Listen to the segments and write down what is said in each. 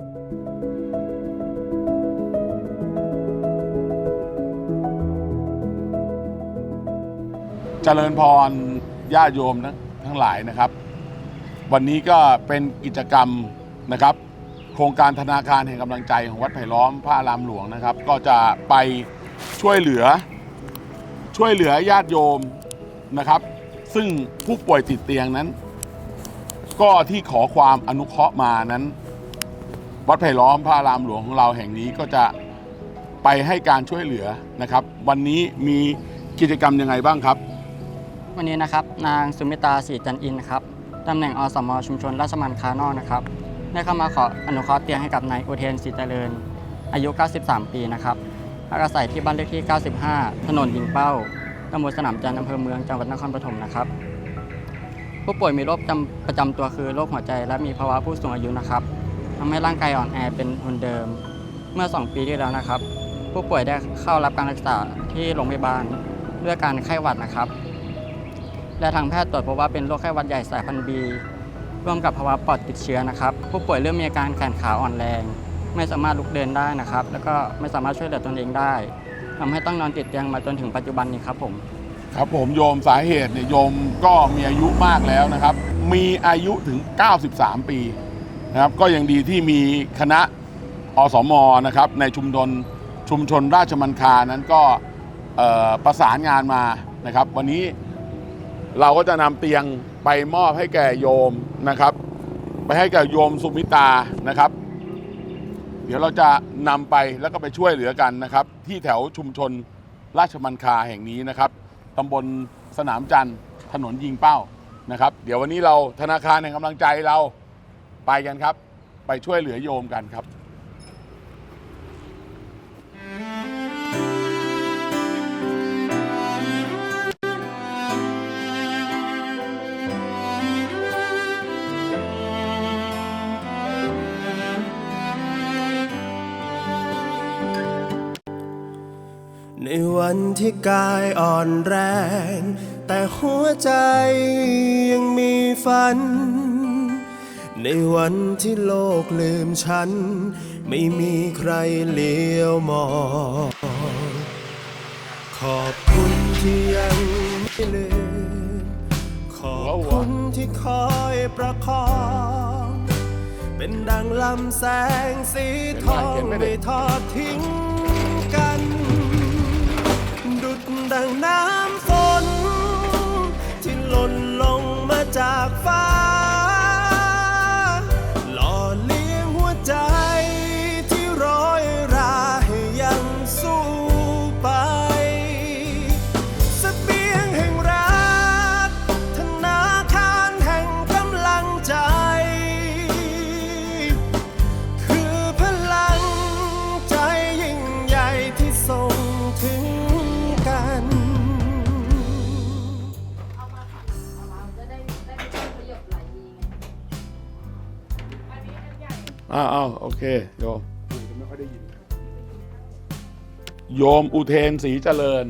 เจริญพรญาติโยมนะทั้งหลายนะครับ วันนี้ก็เป็นกิจกรรมนะครับ โครงการธนาคารแห่งกำลังใจของวัดไผ่ล้อมพระอารามหลวงนะครับ ก็จะไปช่วยเหลือ ช่วยเหลือญาติโยมนะครับ ซึ่งผู้ป่วยติดเตียงนั้น ก็ที่ขอความอนุเคราะห์มานั้น วัดไผ่ล้อมพระอารามหลวงของเราแห่งนี้ก็จะไปให้การช่วยเหลือนะครับ วันนี้มีกิจกรรมยังไงบ้างครับ วันนี้นะครับนางสุมิตาศรีจันอินนะครับตำแหน่งอสมชุมชนราชมันคานอกนะครับได้เข้ามาขออนุเคราะห์เตียงให้กับนายอุเทนศรีเจริญ อายุ 93 ปีนะครับอาศัยที่บ้านเลขที่ 95 ถนนยิงเป้าตำบลสนามจันทร์อำเภอเมืองจังหวัดนครปฐมนะครับ ผู้ป่วยมีโรคประจำตัวคือโรคหัวใจและมีภาวะผู้สูงอายุนะครับ ทำให้ร่างกายอ่อนแอเป็นทุนเดิม เมื่อ 2 ปีที่แล้วนะครับ ผู้ป่วยได้เข้ารับการรักษาที่โรงพยาบาลด้วยการไข้หวัดนะครับ และทางแพทย์ตรวจพบว่าเป็นโรคไข้หวัดใหญ่สายพันธุ์บีร่วมกับภาวะปอดติดเชื้อนะครับ ผู้ป่วยเริ่มมีอาการแขนขาอ่อนแรง ไม่สามารถลุกเดินได้นะครับ แล้วก็ไม่สามารถช่วยเหลือตนเองได้ทำให้ต้องนอนติดเตียงมาจนถึงปัจจุบันนี้ครับผมครับผมโยมสาเหตุเนี่ยโยมก็มีอายุมากแล้วนะครับ มีอายุถึง 93 ปี นะครับก็ยังดีที่มีคณะอสมนะครับในชุมชนชุมชนราชมันคานั้นก็ประสานงานมานะครับ วันนี้เราก็จะนำเตียงไปมอบให้แก่โยมนะครับ ไปให้แก่โยมสุมิตานะครับ เดี๋ยวเราจะนำไปแล้วก็ไปช่วยเหลือกันนะครับ ที่แถวชุมชนราชมันคาแห่งนี้นะครับตำบลสนามจันทร์ถนนยิงเป้านะครับ เดี๋ยววันนี้เราธนาคารแห่งกำลังใจเรา ไปกันครับ ไปช่วยเหลือโยมกันครับในวันที่กายอ่อนแรง แต่หัวใจยังมีฝัน ในวันที่โลกลืมฉัน ไม่มีใครเลี้ยวมอง ขอบคุณที่ยังไม่ลืม ขอบคุณที่คอยประคอง เป็นดังลำแสงสีทองไม่ทอดทิ้งกัน ดุดดังน้ำฝน ที่หล่นลงมาจากฟ้า อ้าวอ้าวโอเคโยมไม่ค่อยได้ยิน โยมอุเทนศรีเจริญ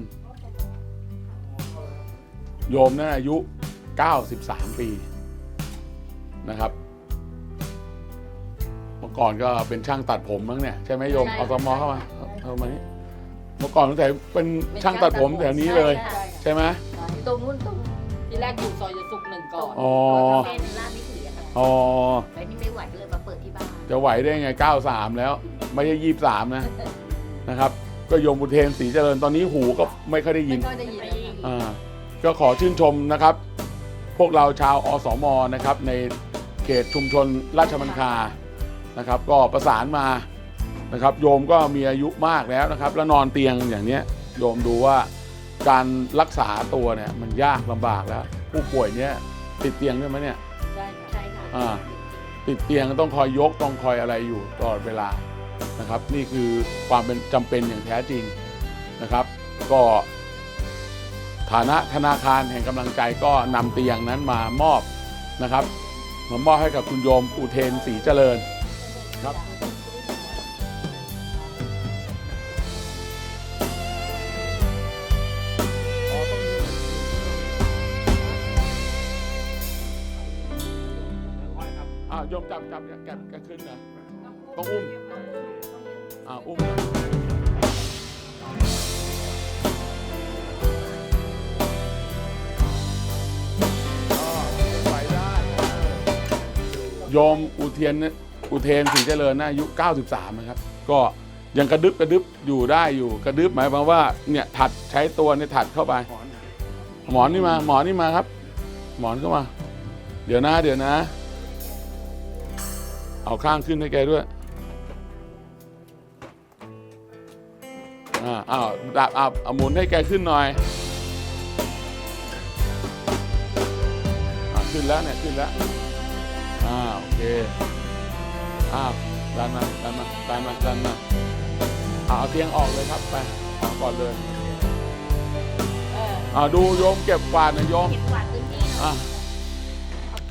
โยมนั้นอายุ 93 ปีนะครับเมื่อก่อนก็เป็นช่างตัดผมมั้งเนี่ยใช่ไหมโยมใช่ เอาสมอใช่เข้ามาเอามานี่เมื่อก่อนตั้งแต่เป็นช่างตัดผมแถวนี้เลย ใช่ใช่ไหมตรงนู้นตรงที่แรกอยู่ซอยยสุขหนึ่งก่อนอ๋อแม่ในร้านไม่ถืออะค่ะอ๋อแต่นี่ไม่ไหวก็เลยมาเปิดที่บ้าน จะไหวได้ไง 93 แล้ว ไม่ใช่ 23 นะนะครับ ก็โยมอุเทนศรีเจริญตอนนี้หูก็ไม่ค่อยได้ยิไม่นค่อยได้ยินอ่าก็ขอชื่นชมนะครับ พวกเราชาวอสมนะครับ ในเขตชุมชนราชมังคานะครับ ก็ประสานมานะครับ โยมก็มีอายุมากแล้วนะครับ แล้วนอนเตียงอย่างเนี้ยโยมดูว่าการรักษาตัวเนี่ยมันยากลำบากแล้ว ผู้ป่วยเนี้ยติดเตียงใช่ไหมเนี่ยใช่ค่ะใช่ค่ะอ่า ติดเตียงต้องคอยยกต้องคอยอะไรอยู่ตลอดเวลานะครับ นี่คือความเป็นจำเป็นอย่างแท้จริงนะครับ ก็ฐานะธนาคารแห่งกำลังใจก็นำเตียงนั้นมามอบนะครับมามอบให้กับคุณโยมอุเทนศรีเจริญครับ จับจับแกะแกะขึ้นนะต้องอุ้มอ่าอุ้มอ่าไหวได้โยมอุเทียนเนี่ยอุเทนศรีเจริญนะอายุ 93 นะครับ ก็ยังกระดึบกระดึบอยู่ได้อยู่กระดึบหมายความว่าเนี่ยถัดใช้ตัวเนี่ยถัดเข้าไป หมอนนี่มา หมอนนี่มาครับ หมอนเข้ามา เดี๋ยวนะ เดี๋ยวนะ เอาข้างขึ้นให้แกด้วยอ่าอ้าวดับอ่าเอาหมุนให้แกขึ้นหน่อยอ่าขึ้นแล้วเนี่ยขึ้นแล้วอ่าโอเคอ้าวดันมาดันมาดันมาดันมาอ่าเอาเตียงออกเลยครับไปออกก่อนเลยเอออ่าดูโยมเก็บกวาดนะโยมเก็บกวาดพื้นที่หน่อยอะ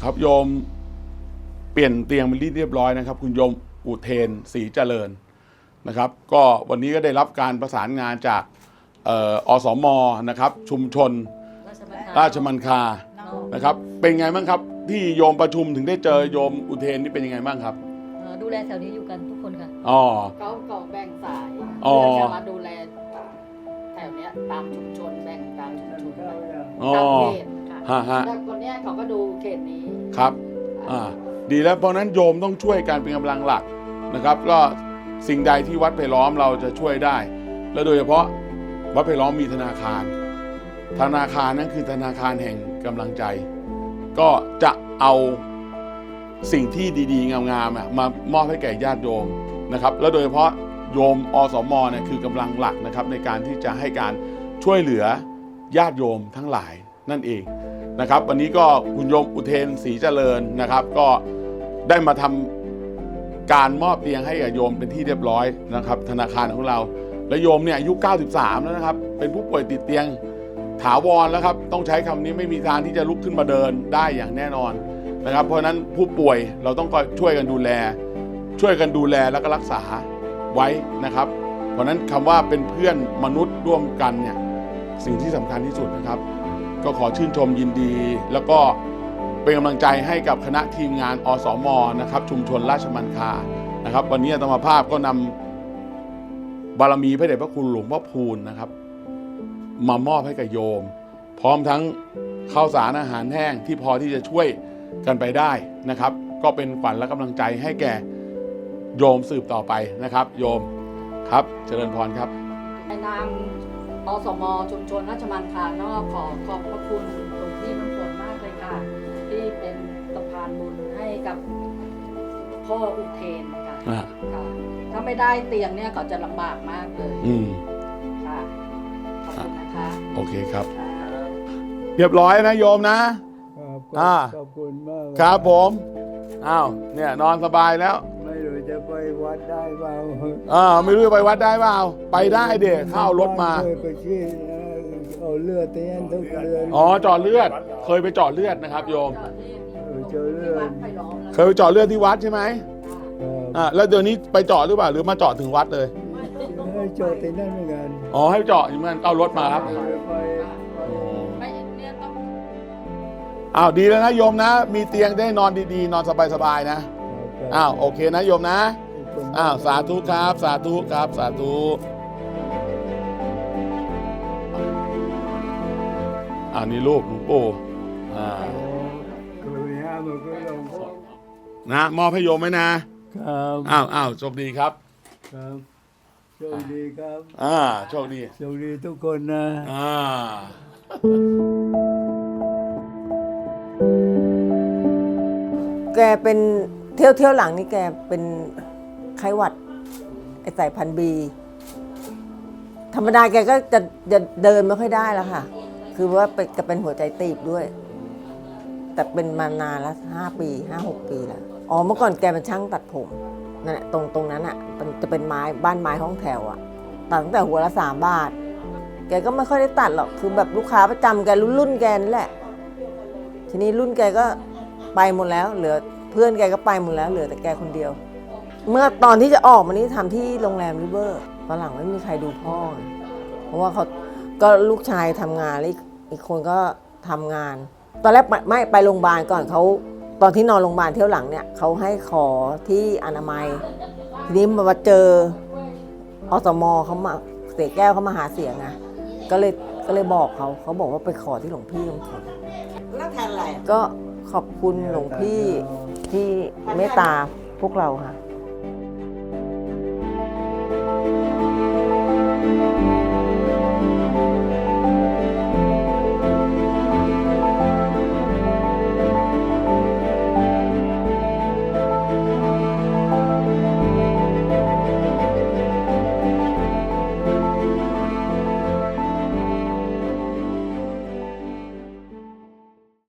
ครับโยม เปลี่ยนเตียงเป็นที่เรียบร้อยนะครับ คุณโยมอุเทนศรีเจริญนะครับ ก็วันนี้ก็ได้รับการประสานงานจากเอ่ออสมนะครับชุมชนราชบัณฑิตราชมังคานะครับ เป็นไงบ้างครับที่โยมประชุมถึงได้เจอโยมอุเทนนี่เป็นยังไงบ้างครับเอ่อดูแลแถวนี้อยู่กันทุกคนค่ะ อ๋อ เขาก็แบ่งสายอ๋อ เพื่อจะมาดูแลแถวเนี้ยตามชุมชนแบ่งตามชุมชนไปอ๋อตามเขตค่ะฮะฮะแล้วคนเนี้ยเขาก็ดูเขตนี้ครับ อ่า ดีแล้วเพราะนั้นโยมต้องช่วยกันเป็นกำลังหลักนะครับ ก็สิ่งใดที่วัดไผ่ล้อมเราจะช่วยได้ และโดยเฉพาะวัดไผ่ล้อมมีธนาคาร ธนาคารนั้นคือธนาคารแห่งกำลังใจ ก็จะเอาสิ่งที่ดีๆ งามๆมามอบให้แก่ญาติโยมนะครับ แล้วโดยเฉพาะโยมอสมเนี่ยคือกำลังหลักนะครับ ในการที่จะให้การช่วยเหลือญาติโยมทั้งหลายนั่นเองนะครับ วันนี้ก็คุณโยมอุเทนศรีเจริญนะครับ ก็ ได้มาทำการมอบเตียงให้กับโยมเป็นที่เรียบร้อยนะครับ ธนาคารของเรา และโยมเนี่ยอายุ 93 แล้วนะครับ เป็นผู้ป่วยติดเตียงถาวรแล้วครับ ต้องใช้คำนี้ไม่มีทางที่จะลุกขึ้นมาเดินได้อย่างแน่นอนนะครับ เพราะฉะนั้นผู้ป่วยเราต้องช่วยกันดูแล ช่วยกันดูแลแล้วก็รักษาไว้นะครับ เพราะฉะนั้นคำว่าเป็นเพื่อนมนุษย์ร่วมกันเนี่ยสิ่งที่สำคัญที่สุดนะครับ ก็ขอชื่นชมยินดีแล้วก็ เป็นกำลังใจให้กับคณะทีมงานอสมนะครับชุมชนราชมันคานะครับ วันนี้อาตมภาพก็นำบารมีพระเดชพระคุณหลวงพ่อพูนนะครับ มามอบให้กับโยม พร้อมทั้งข้าวสารอาหารแห้งที่พอที่จะช่วยกันไปได้นะครับ ก็เป็นขวัญและกำลังใจให้แก่โยมสืบต่อไปนะครับ โยมครับเจริญพรครับในนามอสมชุมชนราชมันคานอกขอขอบพระคุณ กับพ่ออุเทนค่ะอ่าค่ะ ถ้าไม่ได้เตียงเนี่ยเขาจะลำบากมากเลยอืม ค่ะ ขอบคุณนะคะโอเคครับ ค่ะ เรียบร้อยนะโยมนะ ครับอ่าขอบคุณมากครับผม อ้าว เนี่ยนอนสบายแล้ว ไม่รู้จะไปวัดได้เปล่าอ่า ไม่รู้จะไปวัดได้เปล่า ไปได้เด็กเข้ารถมา เคยไปชี้เอาเลือดเตียนทุกเดือนอ๋อเจาะเลือด เคยไปเจาะเลือดนะครับ โยม เจอเลือดไปล้อมแล้วเคยไปเจาะเลือดที่วัดใช่ไหมครับอ่าแล้วเดี๋ยวนี้ไปเจาะหรือเปล่าหรือมาเจาะถึงวัดเลย ให้โจทย์ที่นั่นเหมือนกันอ๋อให้เจาะอยู่เหมือนกันเอารถมาครับ ไปไปไม่เนี่ยต้องอ้าวดีแล้วนะโยมนะ มีเตียงได้นอนดีๆ นอนสบายๆนะครับอ้าวโอเคนะโยมนะขบคุณมกอ้าวสาธุครับ สาธุครับ สาธุอ้าวนี่รูปหลวงปู่ นะมอบให้โยมไหมนะครับอ้าวอ้าวโชคดีครับ ครับโชคดีครับอ่าโชคดีโชคดีทุกคนนะ อ่า แกเป็นเที่ยวเที่ยวหลังนี่แกเป็นไข้หวัดไอสายพันธุ์บี ธรรมดาแกก็จะจะเดินไม่ค่อยได้แล้วค่ะ คือว่าเป็นแกเป็นหัวใจตีบด้วย แต่เป็นมานานแล้วห้าปีห้าหกปีแล้วอ๋อเมื่อก่อนแกเป็นช่างตัดผมนั่นแหละตรงตรงนั้นอะมันจะเป็นไม้บ้านไม้ห้องแถวอะตัดตั้งแต่หัวละสามบาท แกก็ไม่ค่อยได้ตัดหรอกคือแบบลูกค้าประจำแกรุ่นรุ่นแกนี่แหละ ทีนี้รุ่นแกก็ไปหมดแล้ว เหลือเพื่อนแกก็ไปหมดแล้ว เหลือแต่แกคนเดียว เมื่อตอนที่จะออกมานี่ทำที่โรงแรมริเวอร์ตอนหลังไม่มีใครดูพ่อ เพราะว่าเขาก็ลูกชายทำงานแล้วอีกอีกคนก็ทำงาน ตอนแรกไปไม่ไปโรงพยาบาลก่อนเขาตอนที่นอนโรงพยาบาลเที่ยวหลังเนี่ยเขาให้ขอที่อนามัย ทีนี้มาเจออสมเขามาเสียแก้วเขามาหาเสียงไงก็เลยก็เลยบอกเขาเขาบอกว่าไปขอที่หลวงพี่ลุงพลแล้วทานอะไรก็ขอบคุณหลวงพี่ที่เมตตาพวกเราค่ะ